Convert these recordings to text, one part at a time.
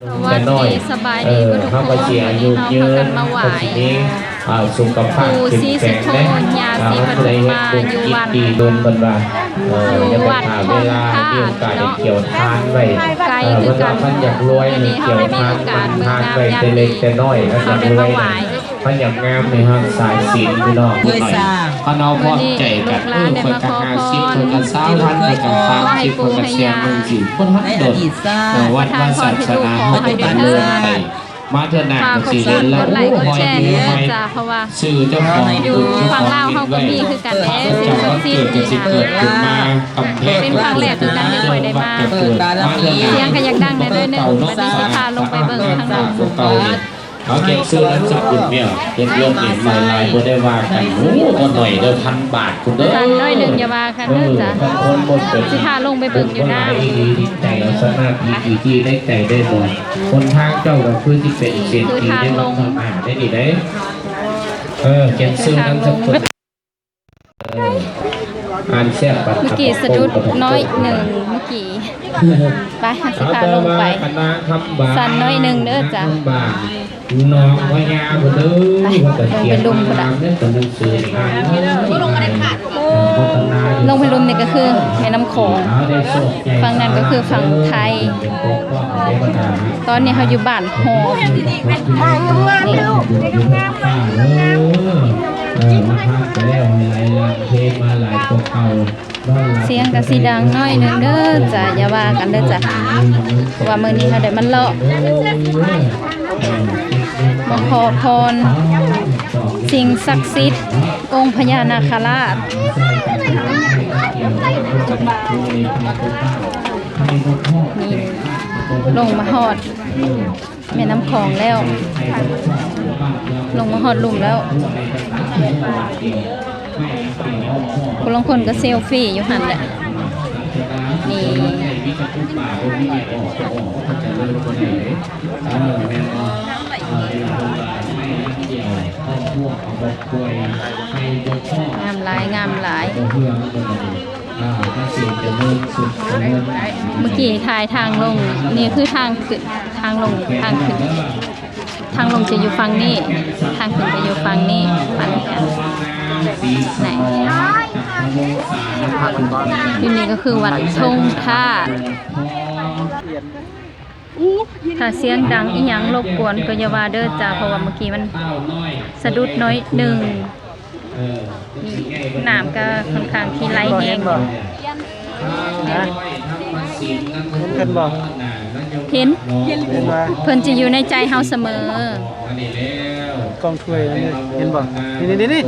สวัสดีสบายดีเออทุกเขาคก็นเสียวันอายุนี้เรายืพานกันมาไหวคนนี้อ่าสุขภาพปู่เข้มศรีแข็งสุโธนะญาศรีปทุมมาอยู่วัดดีเดินบนว่าเอออยู่จะไปวัดหาเวลาทองมีโอกาสเนได้อะเกี่ยวทานไว้ไกลเออคือกันเวลามันอยากรวยวันนี้เกี่ยวเขาได้มีทานโอกาสทานเบิ่งไว้งามแต่เล็กแต่น้อยเขาได้มาไหว้ มันอยากงามในห้างสายศีลพี่น้องด้วยสร้างเขาเอาพร้อมใจกันเออคนกันหาสิบคนกันสามพันคนกันสามสิบคนกันเสียงหนึ่งสี่คนทั้งในโดอดดีตสร้างเออวัดว่าศาสนาเขาจะดำเนินไปมาเถอะหนักฝากกับกดสี่ซัเดืบอนกแล้วดไลโอ้ค์กดคอยแชร์ดีเด้ไหมอจ้าเพราะว่าสื่อเจ้าของอยู่ฝั่งลาวเขาก็มีคือกันแหละสิ่งศักดิ์สิทธิ์เกิดนี่จะสิเกิดขึ้นนะมากำแพงเป็นครั้งแรกคือกันที่ข่อยได้มาเกิดมาเถอะหนักเสียงก็ยังดังได้ด้วยหนึ่งวันนี้สิพาลงไปเบิ่งข้างล่างเก่า เนี่ยเขาเก็บซื้อแล้วจับคุณเนี่ยเป็นเรื่องเห็นลายลายบ่ได้ว่ากันโอ้ก็หน่อยเด้อพันบาทคุณเด้อสันน้อยหนึ่งอย่าว่ากันเด้อจ้ะคนบนเป็นสิพาลงไปเบิ่งอยู่นะคนหลายดีดีใจเอาสนาดีดีที่ได้ใจได้บ่คนทางเจ้าก็คือที่เป็นเศรษฐีได้ลงทำอาหารได้ดีได้เออเก็บซื้อนั้นสักคน เอออ่านแซ่บบัดเมื่อกี้สะดุดน้อยหนึ่งเมื่อกี้ไปสิพาลงไปคณะคำบาสั่นน้อยหนึ่งเด้อจ้ะคำบาน้องพญาบ่เด้อไปว่าแต่เขียนลงไปลุมพุ่นน่ะเด้อตัวหนังสืออ่านบ่ลงมาได้ขาดลงไปลุมนี่ก็คือแม่น้ำโขงฝั่งนั้นก็คือฝั่งไทย ตอนนี้เขาอยู่บ้านหอมนี่ ฮักแล้วหลลางเพลงมาหลายตัวเก่าเสียงก็สิดังน้อยนึงเด้อจ้ะอย่าว่ากันเด้อจ้ะว่ามื้อนี้เขาได้มันเลาะมาขอพร สิ่งศักดิ์สิทธิ์องค์พญานาคราชนี่ ลงมาหอดแม่น้ำคลองแล้ว ลงมาหอดลุมแล้วคนลงคนก็เซลฟี่อยู่หันแหละนี่งามหลายงามหลาย เมื่อกี้ถ่ายทางลงนี่คือทางขึ้นทางลงทางขึ้นทางลงจะอยู่ฝั่งนี้ ทางขึ้นจะอยู่ฝั่งนี้ฝั่งกันไหนที่นี่ก็คือวัดทงธาถ้าเสียงดังอีหยังรบกวนก็อย่าว่าเด้อจ้าเพราะว่าเมื่อกี้มันสะดุดน้อยหนึ่ง นี่น้ำก็ค่อนข้างที่ไหลแห้งเพิ่นบอกเห็นเป็นว่าเพิ่นจะอยู่ในใจเฮาเสมอกองถ้วยนั่นนี่เห็นบ่นี่นี่นี่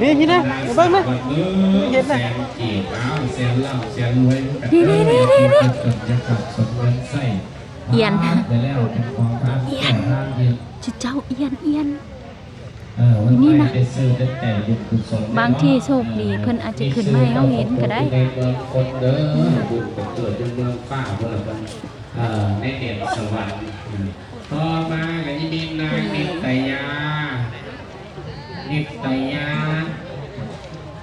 นี่พี่นะเอาเบิ่งนะเห็นนะนี่นี่นี่นี่นี่เอียนไปแล้วเป็นของพระเอียนจิเจ้าเอียนเอียน เออวันนี้นะได้ซื้อได้แต่บุญกุศลบางที่โชคดีเพิ่นอาจจะขึ้นมาให้เฮาเห็นก็ได้ในเมืองคนเด้อบุญไปเกิดอยู่เมืองฟ้าเมื่อกันเอ่อในเด่นสวรรค์อืมต่อมาก็จะมีนางนิตยานิตยา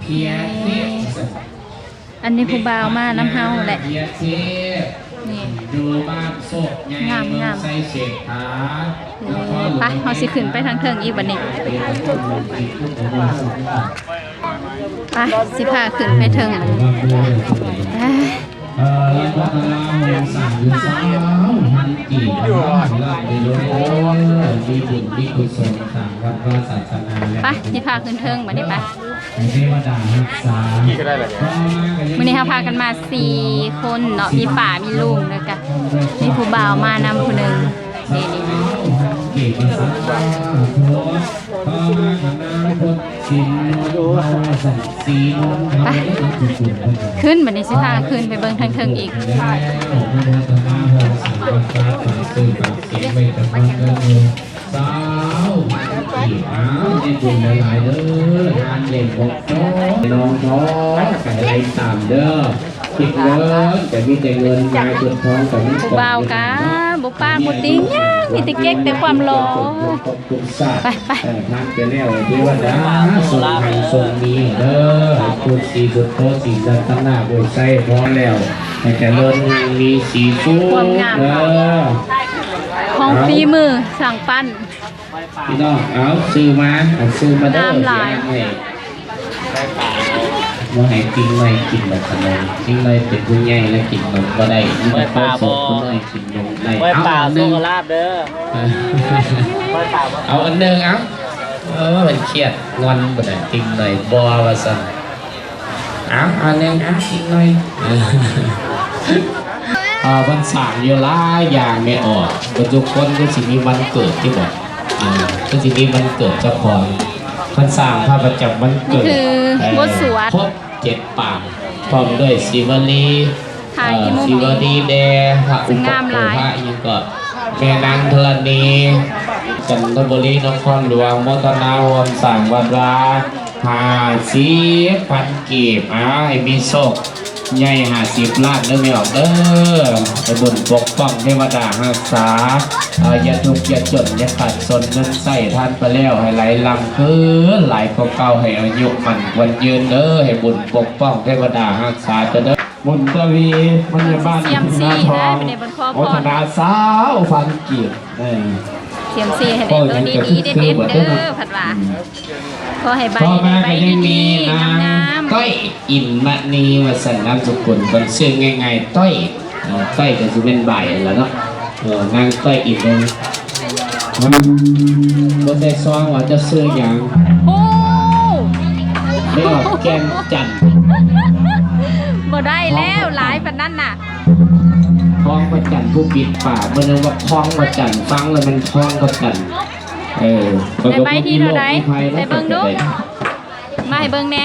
เพียทิพย์ อันนี้ผู้บ่าวมาน้ำเฮาแหละเพียทิพย์นี่อยู่บ้านโศกใหญ่งามเมืองงามไซเศรษฐาเออไปเฮาสิขึ้นไปทางเทิงอีกบัดนี้ไปสิพาขึ้นไปเทิงบัดนี้เอ้ยเอ่อแล้วก็เราสั่งอยู่สาวพันกี่บ้านเราไปเลยมีบุญมีกุศลต่างวัดว่าศาสนาและไปสิพาขึ้นเทิงบัดนี้ไป เทวดารักษากี่ก็ได้เลยมื้อนี้เฮาพากันมาสี่คนเนาะมีป่ามีลุงแล้วก็มีผู้บ่าวมานำผู้หนึงนี่นี่กี่ภาษาโทพระมหานาพุทธสินโดสันสีนทำจุกุลขึ้นบัดนี้สิพาขึ้นไปเบิ่งทางเทิงอีกสาวอีกอ้าว ได้บุญหลายๆเด้องานเล่นบอกน้องน้องน้องกันได้ตามเด้อคิดเงินแต่มีแต่เงินนายคนท้องแต่มีผู้บ่าวกะบ่ปาบ่ติงหยังมีแต่เก๊กแต่ความหล่อไปไปเออทางไปแล้วเทวดาทรงหันทรงมีเด้อให้พูดสีสุดโตสีสันตนาบวยไส้พร้อมแล้วให้เจริญงานมีสีสุขเด้อของฝีมือสั่งปั้น พี่น้องเอาซื้อมาเอาซื้อมาเด้อน้ำลายเสีให้ว่าให้กินไม่กินแบบขนมกินไม่เป็นผู้ใหญ่แล้วกินนมก็ได้กินไม่ปลาบ่ผู้น้อยกินนมได้ไว้เอาป่าอันหโซนึงลาบเด้อไว้ป่าบ่เอาอันหนึงเอาเออมันเครียดงอนบ่ได้กินหน่อยบ่ว่าซั่นเอาอันหนึงเอากินหน่อยเอ่อวันสร้างอยู่หลายอย่างไม่ออกบ่ทุกคนก็สิมีวันเกิดที่บอก อ่าก็สิมีวันเกิดเจ้าของวันสร้างพระประจำวันเกิดนี่คือบทสวดครบเจ็ดปางพร้อมด้วยศิวลีถ่ายที่มุมนี้ศิวลีแดพระอุปงามโภหลาย พระอีกก็แม่นางธรณีจันทบุรีนครหลวงมตนาวมสร้างวัดวาหาสีพันกีบอ้าให้มีโชค ใหญ่หาสิบล้านเด้อไม่ออกเด้อให้บุญปกป้องเทวดารักษาเอ่ออย่าทุกข์อย่าจนอย่าขาดสนเงินใส่ท่านไปแล้วให้ไหลลำคืนไหลกว่าเก่าให้อายุมันวันยืนเด้อให้บุญปกป้องเทวดารักษาเด้อบุญทวีมันยาบ้านเสียมซี่ทองนะเป็นในบนคอพรโอธนาสาวฟันกีบเออเสียมซีให้ได้ตัวดีๆเด็ดๆเด้อผัดว่าขอให้ใบพ่อแม่ใบก็ยังมีดีๆนางงามต้อยอินมณีวสันนามสกุลคนชื่อง่ายๆต้อยเออต้อยก็จะเป็นใบแหล้วเนาะเออนางต้อยอินเลยมันบนได้ซองว่าจะซื้ออย่างๆโอ้ไม่ออกแกนจันทร์บ่ได้แล้วหลายปานนั้นน่ะ ทองประจันผู้ปิดป่ากมันเรียกว่าทองประจันฟังเลยมันทองประจันเออได้ใบที่เท่าใดมีโรคมีภัยได้เบิ่งดูมาให้เบิ่งแน่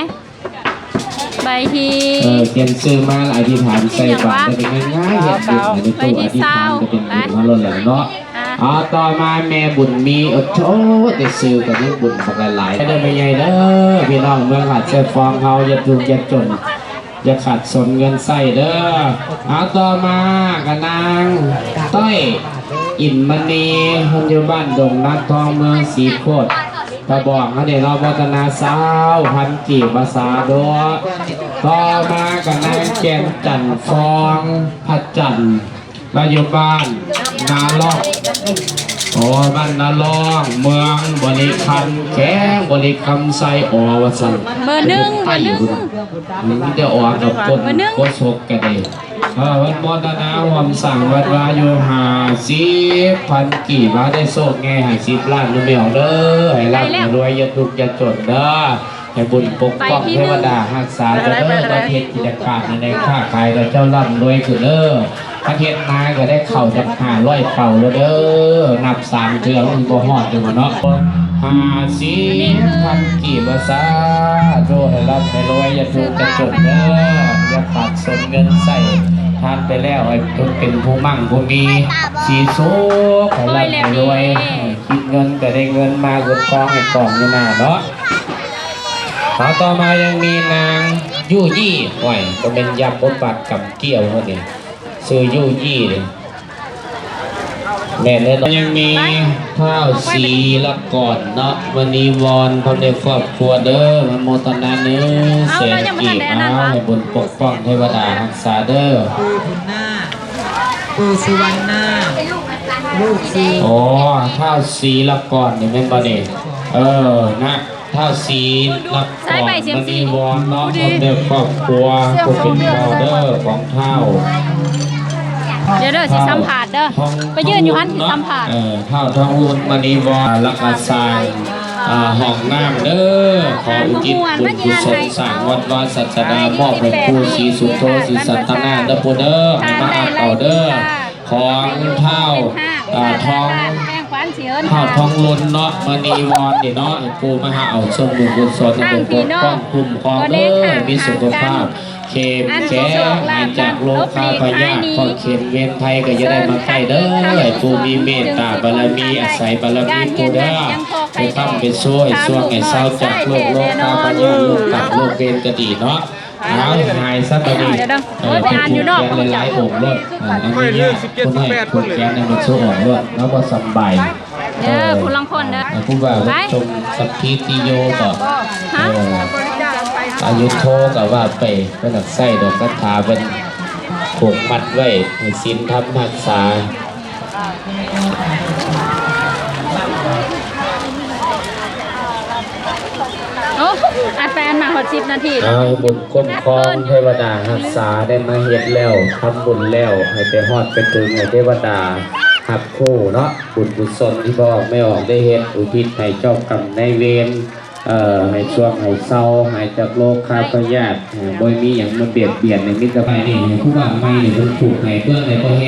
ใบที่เออเขียนซื้อมาอธิษฐานใส่บาตรจะเป็นง่ายๆเห็นบุญในตู้อธิษฐานจะเป็นบุญมาล้นหลายเนาะอ๋อต่อมาแม่บุญมีโอ้โหแต่ซื้อกับนี่บุญปากหลายได้ไม่ใหญ่เด้อพี่น้องเมืองหาดเสื้อฟองเขาอย่าถูกอย่าจน อย่าขาดสนเงินใส่เด้อเอาต่อมากันนางต้อยอินมณีคนอยู่บ้านดงนักทองเมืองสีโคตรตะบอกเขาเดี๋ยวเราพัฒนาสาวพันกีบภาษาดัวต่อมากันนางแกนจันฟองพัดจันร์เราอยู่บ้านนาลอก อ้บ้านนาลองเมืองบริคันแข้งบริคำไซออวสันเบอร์หนึ่งเบอร์หนึ่งมันจะออกกับคนเบอร์หนึ่งโคชกกันเองเออวันบอตนาหอมสั่งวัดวาโยหาสิพันกี่มาได้โชคไงหาสิบล้านนุ่มเหมียวเด้อให้ร่ำให้รวยอย่าทุกข์อย่าจนเด้อให้บุญปกป้องเทวดารักษาเด้อประเทศกิจการในค้าขายกับเจ้าร่ำรวยขึ้นเด้อ ประเทศนาก็ได้เข่าจากหาร้อยเข่าแล้วเด้อ นับสามเทืองมันบ่ฮอดอยู่เนาะหาสิพันกี่ภาษาโดให้ร่ำให้รวยอย่าทุกข์อย่าจนเด้อ อย่าขาดสนเงินใส่ทานไปแล้วให้จงเป็นผู้มั่งผู้มี สีสุขให้ร่ำให้รวย คิดเงินก็ได้เงินมาเกิดกองให้กองอยู่หน้าเนาะต่อต่อมายังมีนางยู่ยี่หอยก็เป็นยาปนปัดกับเกี่ยวเขานี่ย ซื้อยู่ยี่เลยแม่เนี่ยยังมีข้าวสีละก่อนเนาะวันนี้วอนคนในครอบครัวเด้อมันโมตนาเนื้อเสียกีบเอาให้บุญปกป้องเทวดารักษาเด้อปูบุญนาคปูสุวรรณนาคลูกสีโอ้ข้าวสีละก่อนนี่แม่นบ่เนี่ยเออนะข้าวสีละก่อนวันนี้วอนเนาะคนในครอบครัวผู้เป็นพ่อเด้อของเท่า เดี๋ยวเด้อสิสัมผัสเด้อทองไปยืนอยู่หันสิสัมผัสเออข้าวทองอุ่นมณีวรลักษาสร้างอ่าห้องน้ำเด้อขออุทิศบุญกุศลสร้างวัดวาศาสดามอบให้ผู้ศรีสุโธศรีสัตตนาเด้อปู่เด้อให้มาอักเอาเด้อของเท่าอ่าทองแป้งขวาน เสียนข้าวทองล้นเนาะมณีวรนี่เนาะให้ปู่มาหาเอาส่วนบุญกุศลให้ปกป้องคุ้มครองเด้อให้มีสุขภาพเข้มแข็งหายจากโรคข้าพยาธิข้อเข็มเวียนภัยก็จะได้มาใกล้เด้อให้ปู่มีเมตตาบารมีอาศัยบารมีปู่เด้อไปทำเป็นช่วยช่วงให้เศร้าจากโรคโรคข้าพยาธิโรคตับโรคเวรก็ดีเนาะเอาหายซะบัดนี้เดี๋ยวเด้อโอ้ยไปอ่านอยู่นอกผูกแขนหลายๆองค์รถเอาเอาเงี้ยคนให้ผูกแขนในมันสู้ออกรถแล้วก็สำบาย เด้อคุณลังคนเด้อผู้ว่าวัดชมสัพพิติโยก็ฮะเอออายุโทก็ว่าไปก็หนักไส้ดอกกระถาเป็นผูกมัดไว้ให้ศีลธรรมรักษาโอ้อัดไปอันมาหดสิบนาทีเอาให้บุญคุ้มครองเทวดารักษาได้มาเฮ็ดแล้วทำบุญแล้ว ให้ไปฮอดไปถึงให้เทวดา หับคู่เนาะบุญกุศลที่พ่อไม่ออกได้เฮ็ดอุทิศให้เจ้ากรรมในายเวรเอ่อให้ช่วงให้เศร้าให้จากโลกคาพยาธิเอ่อบ่มีอย่างมาเบียดเบียนในมิตรภายนี่ให้ผู้ว่าไม่นี่เพิ่นผูกให้เพื่อในประเทศ